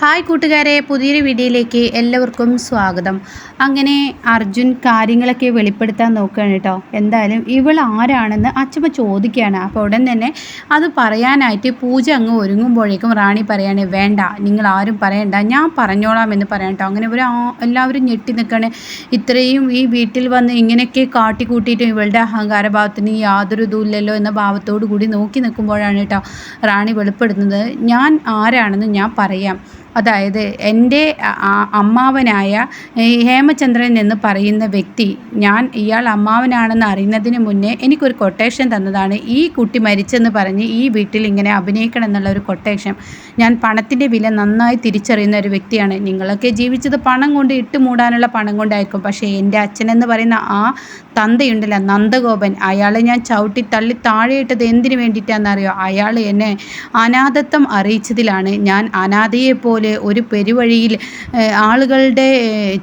Hi കൂട്ടുകാരെ പുതിയൊരു വീഡിയോയിലേക്ക് എല്ലാവർക്കും സ്വാഗതം. അങ്ങനെ അർജുൻ കാര്യങ്ങളൊക്കെ വെളിപ്പെടുത്താൻ നോക്കുകയാണ് കേട്ടോ. എന്തായാലും ഇവൾ ആരാണെന്ന് അച്ഛമ്മ ചോദിക്കുകയാണ്. അപ്പോൾ ഉടൻ തന്നെ അത് പറയാനായിട്ട് പൂജ അങ്ങ് ഒരുങ്ങുമ്പോഴേക്കും റാണി പറയാണ് വേണ്ട നിങ്ങൾ ആരും പറയണ്ട. ഞാൻ പറഞ്ഞോളാം എന്ന് പറയാം കേട്ടോ. അങ്ങനെ ഇവർ എല്ലാവരും ഞെട്ടി നിൽക്കുകയാണ്. ഇത്രയും ഈ വീട്ടിൽ വന്ന് ഇങ്ങനെയൊക്കെ കാട്ടിക്കൂട്ടിയിട്ടും ഇവളുടെ അഹങ്കാരഭാവത്തിന് യാതൊരു ഇതുമില്ലല്ലോ എന്ന ഭാവത്തോടു കൂടി നോക്കി നിൽക്കുമ്പോഴാണ് കേട്ടോ റാണി വെളിപ്പെടുത്തുന്നത് ഞാൻ ആരാണെന്ന് ഞാൻ പറയാം. അതായത് എന്റെ അമ്മാവനായ ഹേമചന്ദ്രൻ എന്ന് പറയുന്ന വ്യക്തി ഞാൻ ഇയാൾ അമ്മാവനാണെന്ന് അറിയുന്നതിന് മുന്നേ എനിക്കൊരു കൊട്ടേഷൻ തന്നതാണ്. ഈ കുട്ടി മരിച്ചെന്ന് പറഞ്ഞ് ഈ വീട്ടിൽ ഇങ്ങനെ അഭിനയിക്കണം എന്നുള്ള ഒരു കൊട്ടേഷൻ ഞാൻ പണത്തിന്റെ വില നന്നായി തിരിച്ചറിയുന്ന ഒരു വ്യക്തിയാണ്. നിങ്ങളൊക്കെ ജീവിച്ചത് പണം കൊണ്ട് ഇട്ട് മൂടാനുള്ള പണം കൊണ്ടായിരിക്കും. പക്ഷേ എന്റെ അച്ഛനെന്ന് പറയുന്ന ആ തന്തയുണ്ടല്ലോ നന്ദഗോപൻ അയാളെ ഞാൻ ചവിട്ടി തള്ളി താഴെയിട്ടത് എന്തിനു വേണ്ടിയിട്ടാണെന്നറിയോ? അയാൾ എന്നെ അനാഥത്വം അറിയിച്ചതിലാണ്. ഞാൻ അനാഥയെ പോലെ ഒരു പെരുവഴിയിൽ ആളുകളുടെ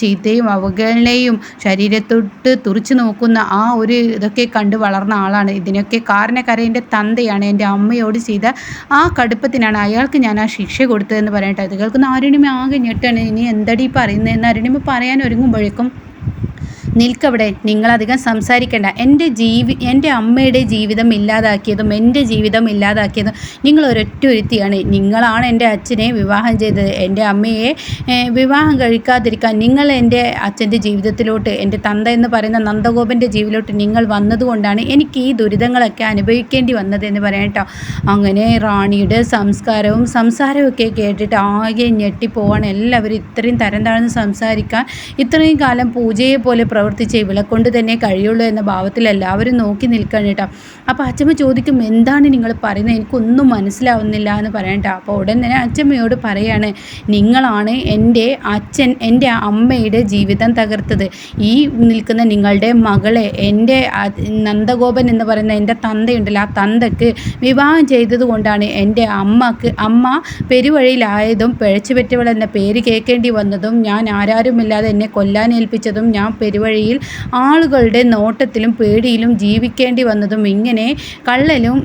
ചീത്തയും അവഗണനയും ശരീരത്തൊട്ട് തുറിച്ചു നോക്കുന്ന ആ ഒരു ഇതൊക്കെ കണ്ട് വളർന്ന ആളാണ്. ഇതിനൊക്കെ കാരണക്കരേന്റെ തന്തയാണ് എന്റെ അമ്മയോട് ചെയ്ത ആ കടുപ്പത്തിനാണ് അയാൾക്ക് ഞാൻ ആ ശിക്ഷ കൊടുത്തതെന്ന് പറയട്ടെ. അത് കേൾക്കുന്ന അരുണിമ ആകെ ഞെട്ടാണ്. ഇനി എന്തടി പറയുന്നതെന്ന് അരുണിമ പറയാൻ ഒരുങ്ങുമ്പോഴേക്കും നിൽക്കവിടെ നിങ്ങളധികം സംസാരിക്കേണ്ട. എന്റെ ജീവി എന്റെ അമ്മയുടെ ജീവിതം ഇല്ലാതാക്കിയതും എന്റെ ജീവിതം ഇല്ലാതാക്കിയതും നിങ്ങൾ ഒരൊറ്റ ഒരുത്തിയാണ്. നിങ്ങളാണ് എന്റെ അച്ഛനെ വിവാഹം ചെയ്തത്. എന്റെ അമ്മയെ വിവാഹം കഴിക്കാതിരിക്കാൻ നിങ്ങൾ എന്റെ അച്ഛന്റെ ജീവിതത്തിലോട്ട് എന്റെ തന്ത എന്ന് പറയുന്ന നന്ദഗോപന്റെ ജീവിതത്തിലോട്ട് നിങ്ങൾ വന്നതുകൊണ്ടാണ് എനിക്ക് ഈ ദുരിതങ്ങളൊക്കെ അനുഭവിക്കേണ്ടി വന്നത് എന്ന് പറയാം കേട്ടോ. അങ്ങനെ റാണിയുടെ സംസ്കാരവും സംസാരമൊക്കെ കേട്ടിട്ട് ആകെ ഞെട്ടിപ്പോവാണ്. എല്ലാവരും ഇത്രയും തരം താഴ്ന്ന് സംസാരിക്കാൻ ഇത്രയും കാലം പൂജയെ പോലെ പ്രവർത്തിച്ച് ഇവളെ കൊണ്ട് തന്നെ കഴിയുള്ളൂ എന്ന ഭാവത്തിൽ എല്ലാവരും നോക്കി നിൽക്കണം കേട്ടോ. അപ്പോൾ അച്ഛമ്മ ചോദിക്കും എന്താണ് നിങ്ങൾ പറയുന്നത്? എനിക്കൊന്നും മനസ്സിലാവുന്നില്ല എന്ന് പറയണ്ട. അപ്പോൾ ഉടൻ തന്നെ അച്ഛമ്മയോട് പറയാണ് നിങ്ങളാണ് എന്റെ അച്ഛൻ എന്റെ അമ്മയുടെ ജീവിതം തകർത്തത്. ഈ നിൽക്കുന്ന നിങ്ങളുടെ മകളെ എന്റെ നന്ദഗോപൻ എന്ന് പറയുന്ന എന്റെ തന്തയുണ്ടല്ലോ ആ തന്തക്ക് വിവാഹം ചെയ്തത് കൊണ്ടാണ് എന്റെ അമ്മയ്ക്ക് അമ്മ പെരുവഴിയിലായതും പിഴച്ചുപറ്റവൾ എന്ന പേര് കേൾക്കേണ്ടി വന്നതും ഞാൻ ആരാരുമില്ലാതെ എന്നെ കൊല്ലാനേൽപ്പിച്ചതും ഞാൻ പെരുവഴിയിൽ ആളുകളുടെ നോട്ടത്തിലും പേടിയിലും ജീവിക്കേണ്ടി വന്നതും ഇങ്ങനെ കള്ളനും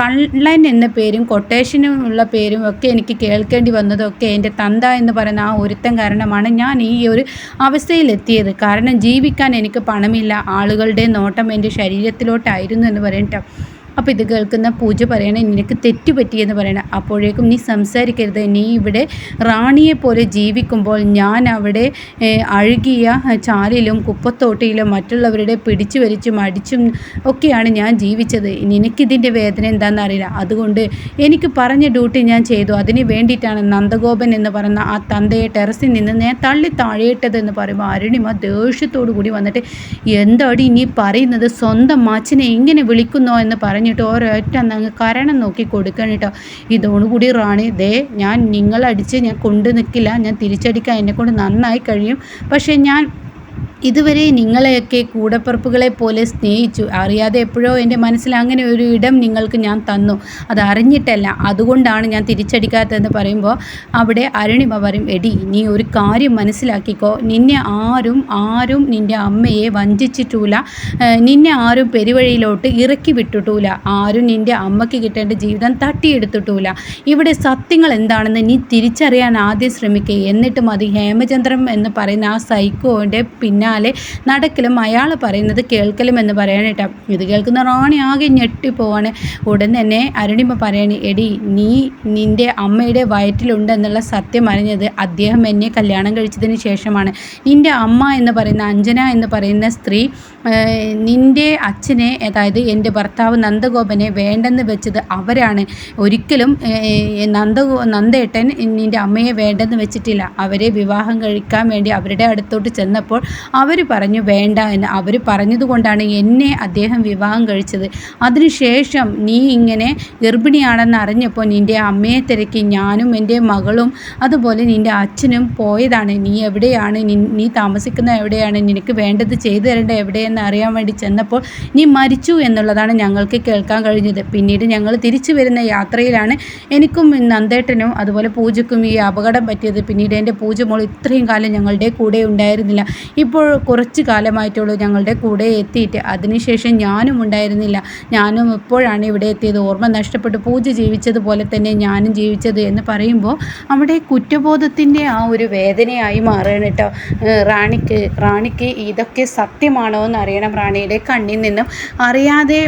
കള്ളൻ എന്ന പേരും കൊട്ടേഷനുള്ള പേരും ഒക്കെ എനിക്ക് കേൾക്കേണ്ടി വന്നതൊക്കെ എന്റെ തന്ത എന്ന് പറയുന്ന ആ ഒരുത്തം കാരണമാണ് ഞാൻ ഈ ഒരു അവസ്ഥയിലെത്തിയത്. കാരണം ജീവിക്കാൻ എനിക്ക് പണമില്ല ആളുകളുടെ നോട്ടം എന്റെ ശരീരത്തിലോട്ടായിരുന്നു എന്ന് പറയട്ടോ അപ്പോൾ ഇത് കേൾക്കുന്ന പൂജ പറയണേ നിനക്ക് തെറ്റുപറ്റിയെന്ന് പറയണം. അപ്പോഴേക്കും നീ സംസാരിക്കരുത്. നീ ഇവിടെ റാണിയെ പോലെ ജീവിക്കുമ്പോൾ ഞാൻ അവിടെ അഴുകിയ ചാലിലും കുപ്പത്തോട്ടിയിലും മറ്റുള്ളവരുടെ പിടിച്ചു വലിച്ചും അടിച്ചും ഒക്കെയാണ് ഞാൻ ജീവിച്ചത്. നിനക്കിതിന്റെ വേദന എന്താണെന്ന് അറിയില്ല. അതുകൊണ്ട് എനിക്ക് പറഞ്ഞ ഡ്യൂട്ടി ഞാൻ ചെയ്തു. അതിന് വേണ്ടിയിട്ടാണ് നന്ദഗോപൻ എന്ന് പറയുന്ന ആ തന്തയെ ടെറസിൽ നിന്ന് ഞാൻ തള്ളി താഴെയിട്ടതെന്ന് പറയുമ്പോൾ അരുണിമ ദേഷ്യത്തോടു കൂടി വന്നിട്ട് എന്താടി ഇനി പറയുന്നത്? സ്വന്തം മാച്ചിനെ എങ്ങനെ വിളിക്കുന്നോ? എന്ന് പറഞ്ഞു പറഞ്ഞിട്ട് ഒരൊറ്റ അങ്ങ് കരണം നോക്കി കൊടുക്കണം കേട്ടോ. ഇതോടുകൂടി റാണി ദേ ഞാൻ നിങ്ങളടിച്ച് ഞാൻ കൊണ്ടു നിൽക്കില്ല ഞാൻ തിരിച്ചടിക്കാൻ എന്നെക്കൊണ്ട് നന്നായി കഴിയും. പക്ഷേ ഞാൻ ഇതുവരെ നിങ്ങളെയൊക്കെ കൂടപ്പറപ്പുകളെ പോലെ സ്നേഹിച്ചു. അറിയാതെ എപ്പോഴോ എന്റെ മനസ്സിൽ അങ്ങനെ ഒരു ഇടം നിങ്ങൾക്ക് ഞാൻ തന്നു. അത് അറിഞ്ഞിട്ടല്ല. അതുകൊണ്ടാണ് ഞാൻ തിരിച്ചടിക്കാത്തതെന്ന് പറയുമ്പോൾ അവിടെ അരുണിമ പറയും എടി നീ ഒരു കാര്യം മനസ്സിലാക്കിക്കോ. നിന്നെ ആരും ആരും നിന്റെ അമ്മയെ വഞ്ചിച്ചിട്ടൂല. നിന്നെ ആരും പെരുവഴിയിലോട്ട് ഇറക്കി വിട്ടിട്ടൂല. ആരും നിന്റെ അമ്മയ്ക്ക് കിട്ടേണ്ട ജീവിതം തട്ടിയെടുത്തിട്ടൂല. ഇവിടെ സത്യങ്ങൾ എന്താണെന്ന് നീ തിരിച്ചറിയാൻ ആദ്യം ശ്രമിക്കുക എന്നിട്ട് മതി. ഹേമചന്ദ്രൻ എന്ന് പറയുന്ന ആ സൈക്കോന്റെ പിന്നെ പിന്നാലെ നടക്കലും അയാൾ പറയുന്നത് കേൾക്കലും എന്ന് പറയാനേട്ടാ ഇത് കേൾക്കുന്ന റാണി ആകെ ഞെട്ടിപ്പോവാണ്. ഉടൻ തന്നെ അരുണിമ പറയാണ് എടി നീ നിന്റെ അമ്മയുടെ വയറ്റിലുണ്ടെന്നുള്ള സത്യം അറിഞ്ഞത് അദ്ദേഹം എന്നെ കല്യാണം കഴിച്ചതിന് ശേഷമാണ്. നിന്റെ അമ്മ എന്ന് പറയുന്ന അഞ്ജന എന്ന് പറയുന്ന സ്ത്രീ നിന്റെ അച്ഛനെ അതായത് എന്റെ ഭർത്താവ് നന്ദഗോപനെ വേണ്ടെന്ന് വെച്ചത് അവരാണ്. ഒരിക്കലും നന്ദ നന്ദേട്ടൻ നിന്റെ അമ്മയെ വേണ്ടെന്ന് വെച്ചിട്ടില്ല. അവരെ വിവാഹം കഴിക്കാൻ വേണ്ടി അവരുടെ അടുത്തോട്ട് ചെന്നപ്പോൾ അവർ പറഞ്ഞു വേണ്ട എന്ന് അവർ പറഞ്ഞതുകൊണ്ടാണ് എന്നെ അദ്ദേഹം വിവാഹം കഴിച്ചത്. അതിനുശേഷം നീ ഇങ്ങനെ ഗർഭിണിയാണെന്ന് അറിഞ്ഞപ്പോൾ നിന്റെ അമ്മയെ തിരക്കി ഞാനും എന്റെ മകളും അതുപോലെ നിന്റെ അച്ഛനും പോയതാണ്. നീ എവിടെയാണ്? നീ താമസിക്കുന്ന എവിടെയാണ്? നിനക്ക് വേണ്ടത് ചെയ്തു തരേണ്ട എവിടെയെന്ന് അറിയാൻ വേണ്ടി ചെന്നപ്പോൾ നീ മരിച്ചു എന്നുള്ളതാണ് ഞങ്ങൾക്ക് കേൾക്കാൻ കഴിഞ്ഞത്. പിന്നീട് ഞങ്ങൾ തിരിച്ചു വരുന്ന യാത്രയിലാണ് എനിക്കും നന്ദേട്ടനും അതുപോലെ പൂജക്കും ഈ അപകടം പറ്റിയത്. പിന്നീട് എന്റെ പൂജ മോൾ ഇത്രയും കാലം ഞങ്ങളുടെ കൂടെ ഉണ്ടായിരുന്നില്ല. ഇപ്പോൾ കുറച്ച് കാലമായിട്ടുള്ളൂ ഞങ്ങളുടെ കൂടെ എത്തിയിട്ട്. അതിനുശേഷം ഞാനും ഉണ്ടായിരുന്നില്ല. ഞാനും ഇപ്പോഴാണ് ഇവിടെ എത്തിയത്. ഓർമ്മ നഷ്ടപ്പെട്ട് പൂജ ജീവിച്ചതുപോലെ തന്നെ ഞാനും ജീവിച്ചത് എന്ന് പറയുമ്പോൾ അവിടെ കുറ്റബോധത്തിന്റെ ആ ഒരു വേദനയായി മാറുകയാണ് കേട്ടോ. റാണിക്ക് റാണിക്ക് ഇതൊക്കെ സത്യമാണോ എന്ന് അറിയണം. റാണിയുടെ കണ്ണിൽ നിന്നും അറിയാതെ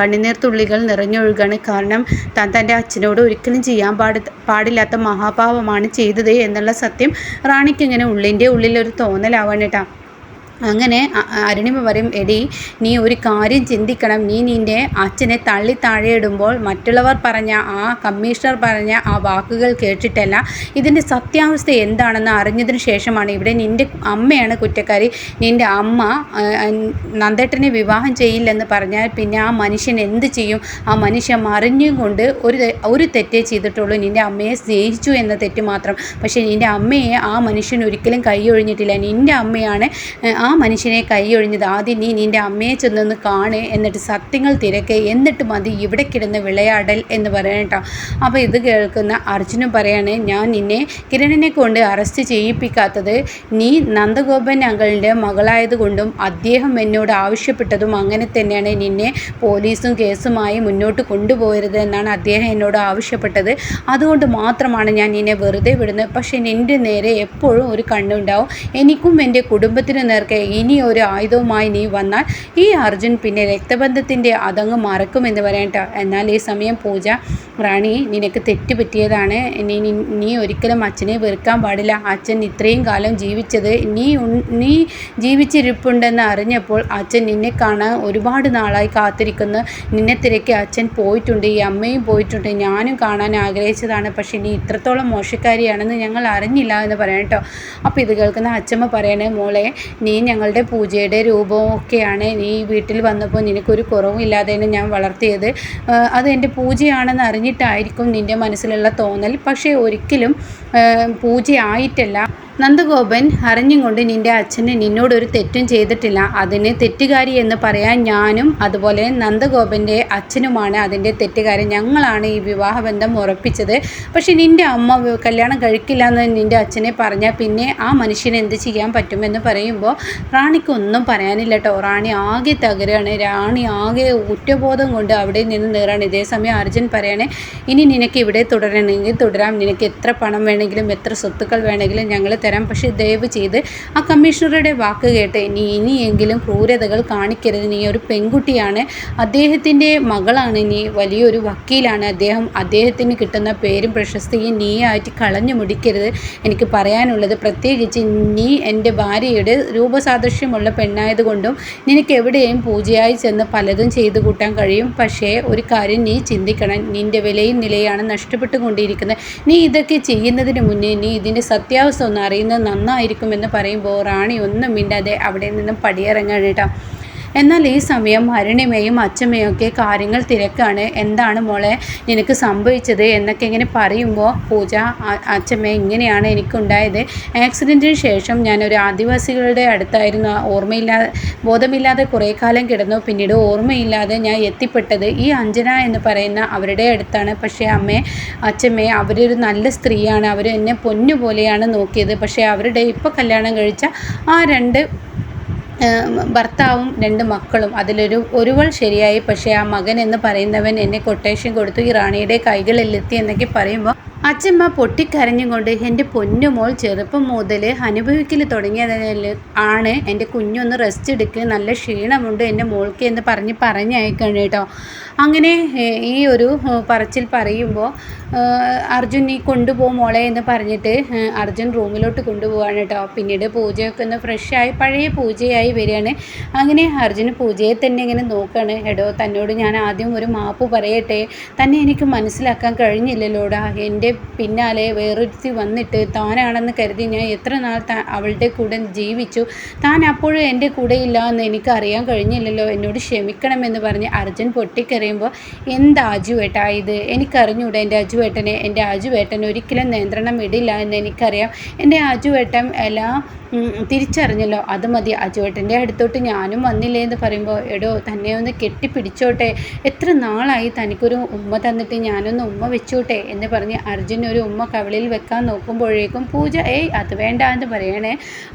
കണ്ണുനീർ തുള്ളികൾ നിറഞ്ഞൊഴുകാണ്. കാരണം താൻ തന്റെ അച്ഛനോട് ഒരിക്കലും ചെയ്യാൻ പാടി പാടില്ലാത്ത മഹാഭാവമാണ് ചെയ്തത് എന്നുള്ള സത്യം റാണിക്ക് ഇങ്ങനെ ഉള്ളിന്റെ ഉള്ളിലൊരു തോന്നലാവാണ് കേട്ടോ. അങ്ങനെ അരുണിമ പറയും എടി നീ ഒരു കാര്യം ചിന്തിക്കണം. നീ നിന്റെ അച്ഛനെ തള്ളി താഴെയിടുമ്പോൾ മറ്റുള്ളവർ പറഞ്ഞ ആ കമ്മീഷണർ പറഞ്ഞ ആ വാക്കുകൾ കേട്ടിട്ടല്ല ഇതിന്റെ സത്യാവസ്ഥ എന്താണെന്ന് അറിഞ്ഞതിന് ശേഷമാണ് ഇവിടെ നിന്റെ അമ്മയാണ് കുറ്റക്കാരി. നിന്റെ അമ്മ നന്ദേട്ടനെ വിവാഹം ചെയ്യില്ലെന്ന് പറഞ്ഞാൽ പിന്നെ ആ മനുഷ്യൻ എന്ത് ചെയ്യും? ആ മനുഷ്യൻ മറിഞ്ഞും കൊണ്ട് ഒരു ഒരു തെറ്റേ ചെയ്തിട്ടുള്ളൂ. നിന്റെ അമ്മയെ സ്നേഹിച്ചു എന്ന തെറ്റ് മാത്രം. പക്ഷേ നിന്റെ അമ്മയെ ആ മനുഷ്യൻ ഒരിക്കലും കൈയൊഴിഞ്ഞിട്ടില്ല. നിന്റെ അമ്മയാണ് ആ മനുഷ്യനെ കൈയൊഴിഞ്ഞത് ആദ്യം നീ നിന്റെ അമ്മയെ ചെന്നൊന്ന് കാണ് എന്നിട്ട് സത്യങ്ങൾ തിരക്ക് എന്നിട്ട് മതി ഇവിടെ കിടന്ന് വിളയാടൽ എന്ന് പറയട്ടോ അപ്പോൾ ഇത് കേൾക്കുന്ന അർജുനും പറയാണ് ഞാൻ നിന്നെ കിരണിനെ കൊണ്ട് അറസ്റ്റ് ചെയ്യിപ്പിക്കാത്തത് നീ നന്ദഗോപൻ അങ്കളിന്റെ മകളായതുകൊണ്ടും അദ്ദേഹം എന്നോട് ആവശ്യപ്പെട്ടതും അങ്ങനെ തന്നെയാണ്. നിന്നെ പോലീസും കേസുമായി മുന്നോട്ട് കൊണ്ടുപോകരുത് എന്നാണ് അദ്ദേഹം എന്നോട് ആവശ്യപ്പെട്ടത്. അതുകൊണ്ട് മാത്രമാണ് ഞാൻ നിന്നെ വെറുതെ വിടുന്നത്. പക്ഷേ നിന്റെ നേരെ എപ്പോഴും ഒരു കണ്ണുണ്ടാവും. എനിക്കും എന്റെ കുടുംബത്തിനു നേർക്ക് ഇനി ഒരു ആയുധവുമായി നീ വന്നാൽ ഈ അർജുൻ പിന്നെ രക്തബന്ധത്തിന്റെ അതങ്ങ് മറക്കുമെന്ന് പറയട്ടോ. എന്നാൽ ഈ സമയം പൂജ റാണി നിനക്ക് തെറ്റുപറ്റിയതാണ്. നീ നീ ഒരിക്കലും അച്ഛനെ വെറുക്കാൻ പാടില്ല. അച്ഛൻ ഇത്രയും കാലം ജീവിച്ചത് നീ നീ ജീവിച്ചിരിപ്പുണ്ടെന്ന് അറിഞ്ഞപ്പോൾ അച്ഛൻ നിന്നെ കാണാൻ ഒരുപാട് നാളായി കാത്തിരിക്കുന്നു. നിന്നെ തിരക്കി അച്ഛൻ പോയിട്ടുണ്ട്. ഈ അമ്മയും പോയിട്ടുണ്ട്. ഞാനും കാണാൻ ആഗ്രഹിച്ചതാണ്. പക്ഷേ നീ ഇത്രത്തോളം മോശക്കാരിയാണെന്ന് ഞങ്ങൾ അറിഞ്ഞില്ല എന്ന് പറയാം കേട്ടോ. അപ്പോൾ ഇത് കേൾക്കുന്ന അച്ഛമ്മ പറയണേ മോളെ നീ ഞങ്ങളുടെ പൂജയുടെ രൂപവും ഒക്കെയാണ് നീ വീട്ടിൽ വന്നപ്പോൾ നിനക്കൊരു കുറവും ഇല്ലാതെയാണ് ഞാൻ വളർത്തിയത്. അത് എന്റെ പൂജയാണെന്ന് അറിഞ്ഞിട്ടായിരിക്കും നിന്റെ മനസ്സിലുള്ള തോന്നൽ. പക്ഷേ ഒരിക്കലും പൂജയായിട്ടല്ല. നന്ദഗോപൻ അറിഞ്ഞുകൊണ്ട് നിന്റെ അച്ഛന് നിന്നോടൊരു തെറ്റും ചെയ്തിട്ടില്ല. അതിന് തെറ്റുകാരി എന്ന് പറയാൻ ഞാനും അതുപോലെ നന്ദഗോപന്റെ അച്ഛനുമാണ് അതിന്റെ തെറ്റുകാരൻ. ഞങ്ങളാണ് ഈ വിവാഹബന്ധം ഉറപ്പിച്ചത്. പക്ഷേ നിന്റെ അമ്മ കല്യാണം കഴിക്കില്ല എന്ന് നിന്റെ അച്ഛനെ പറഞ്ഞാൽ പിന്നെ ആ മനുഷ്യന് എന്ത് ചെയ്യാൻ പറ്റുമെന്ന് പറയുമ്പോൾ റാണിക്കൊന്നും പറയാനില്ല കേട്ടോ റാണി ആകെ തകരാണ്. റാണി ആകെ ഉറ്റബോധം കൊണ്ട് അവിടെ നിന്ന് നേറാണ്. ഇതേസമയം അർജുൻ പറയണേ ഇനി നിനക്ക് ഇവിടെ തുടരണമെങ്കിൽ തുടരാം. നിനക്ക് എത്ര പണം വേണമെങ്കിലും എത്ര സ്വത്തുക്കൾ വേണമെങ്കിലും ഞങ്ങൾ തരാം. പക്ഷേ ദയവ് ചെയ്ത് ആ കമ്മീഷണറുടെ വാക്ക് കേട്ട് ഇനി ഇനിയെങ്കിലും ക്രൂരതകൾ കാണിക്കരുത്. നീ ഒരു പെൺകുട്ടിയാണ് അദ്ദേഹത്തിന്റെ മകളാണ്. നീ വലിയൊരു വക്കീലാണ് അദ്ദേഹം. അദ്ദേഹത്തിന് കിട്ടുന്ന പേരും പ്രശസ്തിയും നീ ആയിട്ട് കളഞ്ഞു മുടിക്കരുത് എനിക്ക് പറയാനുള്ളത്. പ്രത്യേകിച്ച് നീ എന്റെ ഭാര്യയുടെ രൂപസാദൃശ്യമുള്ള പെണ്ണായതുകൊണ്ടും നിനക്ക് എവിടെയും പൂജയായി ചെന്ന് പലതും ചെയ്തു കൂട്ടാൻ കഴിയും. പക്ഷേ ഒരു കാര്യം നീ ചിന്തിക്കണം. നിന്റെ വിലയും നിലയാണ് നഷ്ടപ്പെട്ടുകൊണ്ടിരിക്കുന്നത്. നീ ഇതൊക്കെ ചെയ്യുന്നതിന് മുന്നേ നീ ഇതിന്റെ സത്യാവസ്ഥ ഒന്ന് അറിയുന്നത് നന്നായിരിക്കുമെന്ന് പറയുമ്പോൾ റാണി ഒന്നും മിണ്ടാതെ അവിടെ നിന്നും പടിയിറങ്ങാണ് കേട്ടോ. എന്നാൽ ഈ സമയം അരുണിമയും അച്ഛമ്മയും ഒക്കെ കാര്യങ്ങൾ തിരക്കാണ്. എന്താണ് മോളെ നിനക്ക് സംഭവിച്ചത്? എന്നൊക്കെ ഇങ്ങനെ പറയുമ്പോൾ പൂജ അച്ഛമ്മ ഇങ്ങനെയാണ് എനിക്കുണ്ടായത്. ആക്സിഡന്റിന് ശേഷം ഞാനൊരു ആദിവാസികളുടെ അടുത്തായിരുന്നു. ഓർമ്മയില്ലാതെ ബോധമില്ലാതെ കുറേ കാലം കിടന്നു. പിന്നീട് ഓർമ്മയില്ലാതെ ഞാൻ എത്തിപ്പെട്ടത് ഈ അഞ്ജന എന്ന് പറയുന്ന അവരുടെ അടുത്താണ്. പക്ഷേ അമ്മേ അച്ഛമ്മേ അവരൊരു നല്ല സ്ത്രീയാണ്. അവർ എന്നെ പൊന്നുപോലെയാണ് നോക്കിയത്. പക്ഷേ അവരുടെ ഇപ്പോൾ കല്യാണം കഴിച്ച ആ രണ്ട് ഭർത്താവും രണ്ട് മക്കളും. അതിലൊരു ഒരുവൾ ശരിയായി പക്ഷേ ആ മകൻ എന്ന് പറയുന്നവൻ എന്നെ കൊട്ടേഷൻ കൊടുത്തു. ഈ റാണിയുടെ കൈകളിലെത്തി എന്നൊക്കെ പറയുമ്പോൾ അച്ഛമ്മ പൊട്ടിക്കരഞ്ഞുകൊണ്ട് എന്റെ പൊന്നുമോൾ ചെറുപ്പം മുതൽ അനുഭവിക്കൽ തുടങ്ങിയതിൽ ആണ് എന്റെ കുഞ്ഞൊന്ന് റെസ്റ്റ് എടുക്ക് നല്ല ക്ഷീണമുണ്ട് എന്റെ മോൾക്ക് എന്ന് പറഞ്ഞ് പറഞ്ഞയക്കണം കേട്ടോ അങ്ങനെ ഈ ഒരു പറച്ചിൽ പറയുമ്പോൾ അർജുൻ നീ കൊണ്ടുപോകും മോളെ എന്ന് പറഞ്ഞിട്ട് അർജുൻ റൂമിലോട്ട് കൊണ്ടുപോവാണ് കേട്ടോ പിന്നീട് പൂജയൊക്കെ ഒന്ന് ഫ്രഷായി പഴയ പൂജയായി വരികയാണ്. അങ്ങനെ അർജുന് പൂജയെ തന്നെ ഇങ്ങനെ നോക്കുകയാണ് എടോ തന്നോട് ഞാൻ ആദ്യം ഒരു മാപ്പ് പറയട്ടെ. തന്നെ എനിക്ക് മനസ്സിലാക്കാൻ കഴിഞ്ഞില്ലല്ലോടാ. എന്റെ പിന്നാലെ വേറൊരുത്തി വന്നിട്ട് താനാണെന്ന് കരുതി ഞാൻ എത്ര നാൾ അവളുടെ കൂടെ ജീവിച്ചു. താൻ അപ്പോഴും എന്റെ കൂടെ ഇല്ല എന്ന് എനിക്ക് അറിയാൻ കഴിഞ്ഞില്ലല്ലോ. എന്നോട് ക്ഷമിക്കണമെന്ന് പറഞ്ഞ് അർജുൻ പൊട്ടിക്കറിയുമ്പോൾ എന്താ അജുവേട്ടാ ഇത്? എനിക്കറിഞ്ഞൂടെ എന്റെ അജുവേട്ടനെ. എന്റെ അജുവേട്ടൻ ഒരിക്കലും നിയന്ത്രണം ഇടില്ല എന്ന് എനിക്കറിയാം. എന്റെ അജുവേട്ടൻ എല്ലാം തിരിച്ചറിഞ്ഞല്ലോ. അത് മതി. അജുവേട്ടന്റെ അടുത്തോട്ട് ഞാനും വന്നില്ലേ എന്ന് പറയുമ്പോൾ എടോ തന്നെ ഒന്ന് കെട്ടിപ്പിടിച്ചോട്ടെ. എത്ര നാളായി തനിക്കൊരു ഉമ്മ തന്നിട്ട് ഞാനൊന്ന് ഉമ്മ വെച്ചോട്ടെ? എന്ന് പറഞ്ഞ് അർജുൻ അർജുൻ ഒരു ഉമ്മ കവിളിൽ വെക്കാൻ നോക്കുമ്പോഴേക്കും പൂജ ഏയ് അത് വേണ്ട എന്ന് പറയണേ.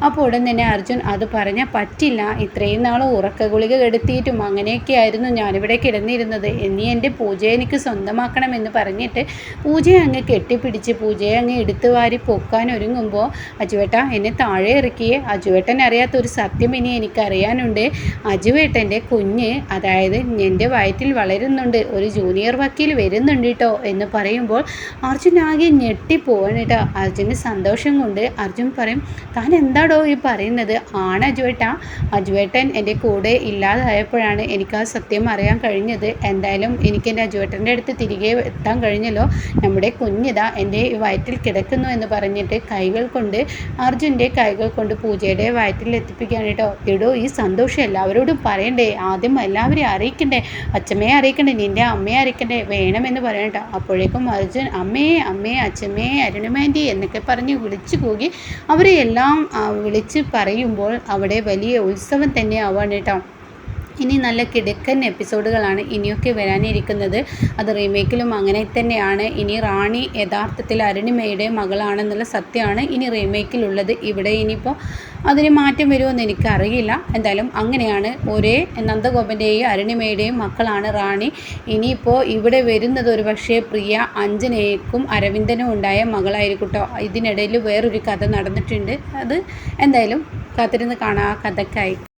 അപ്പോൾ ഉടൻ തന്നെ അർജുൻ അത് പറഞ്ഞാൽ പറ്റില്ല ഇത്രയും നാൾ ഉറക്ക ഗുളിക കെടുത്തിയിട്ടും അങ്ങനെയൊക്കെ ആയിരുന്നു ഞാനിവിടെ കിടന്നിരുന്നത്. ഇനി എന്റെ പൂജയെ എനിക്ക് സ്വന്തമാക്കണമെന്ന് പറഞ്ഞിട്ട് പൂജയെ അങ്ങ് കെട്ടിപ്പിടിച്ച് പൂജയെ അങ്ങ് എടുത്തു വാരി പൊക്കാൻ ഒരുങ്ങുമ്പോൾ അജുവേട്ട എന്നെ താഴെ ഇറക്കിയേ. അജുവേട്ടൻ അറിയാത്ത ഒരു സത്യം ഇനി എനിക്കറിയാനുണ്ട്. അജുവേട്ടന്റെ കുഞ്ഞ് അതായത് എന്റെ വയറ്റിൽ വളരുന്നുണ്ട്. ഒരു ജൂനിയർ വക്കീൽ വരുന്നുണ്ട് കേട്ടോ എന്ന് പറയുമ്പോൾ അർജുൻ ആകെ ഞെട്ടിപ്പോവാണ് കേട്ടോ. അർജുന് സന്തോഷം കൊണ്ട് അർജുൻ പറയും താൻ എന്താടോ ഈ പറയുന്നത്? ആണ് അജുവേട്ട. അജുവേട്ടൻ എന്റെ കൂടെ ഇല്ലാതായപ്പോഴാണ് എനിക്ക് ആ സത്യം അറിയാൻ കഴിഞ്ഞത്. എന്തായാലും എനിക്ക് എന്റെ അജുവേട്ടന്റെ അടുത്ത് തിരികെ എത്താൻ കഴിഞ്ഞല്ലോ. നമ്മുടെ കുഞ്ഞിത എന്റെ വയറ്റിൽ കിടക്കുന്നു എന്ന് പറഞ്ഞിട്ട് കൈകൾ കൊണ്ട് അർജുന്റെ കൈകൾ കൊണ്ട് പൂജയുടെ വയറ്റിൽ എത്തിപ്പിക്കുകയാണ് കേട്ടോ. എടോ ഈ സന്തോഷം എല്ലാവരോടും പറയണ്ടേ? ആദ്യം എല്ലാവരെയും അറിയിക്കണ്ടേ? അച്ഛമ്മയെ അറിയിക്കണ്ടേ? നിന്റെ അമ്മയെ അറിയിക്കണ്ടേ? വേണമെന്ന് പറയണ്ട അപ്പോഴേക്കും അർജുൻ അമ്മേ അമ്മേ അച്ഛമ്മേ അരുണമേന്റെ എന്നൊക്കെ പറഞ്ഞ് വിളിച്ചു കൂകി അവരെ എല്ലാം ആ, വിളിച്ച് പറയുമ്പോൾ അവിടെ വലിയ ഉത്സവം തന്നെ ആവാണ് കേട്ടോ. ഇനി നല്ല കിടക്കൻ എപ്പിസോഡുകളാണ് ഇനിയൊക്കെ വരാനിരിക്കുന്നത്. അത് റീമേക്കിലും അങ്ങനെ തന്നെയാണ്. ഇനി റാണി യഥാർത്ഥത്തിൽ അരുണിമയുടെ മകളാണെന്നുള്ള സത്യമാണ് ഇനി റീമേക്കിലുള്ളത്. ഇവിടെ ഇനിയിപ്പോൾ അതിന് മാറ്റം വരുമെന്ന് എനിക്കറിയില്ല. എന്തായാലും അങ്ങനെയാണ്. ഒരേ നന്ദഗോപന്റെയും അരുണിമയുടെയും മക്കളാണ് റാണി. ഇനിയിപ്പോൾ ഇവിടെ വരുന്നത് ഒരു പക്ഷേ പ്രിയ അഞ്ജനയ്ക്കും അരവിന്ദനും ഉണ്ടായ മകളായിരിക്കും കേട്ടോ ഇതിനിടയിൽ വേറൊരു കഥ നടന്നിട്ടുണ്ട്. അത് എന്തായാലും കാത്തിരുന്ന് കാണാം. ആ കഥക്കായി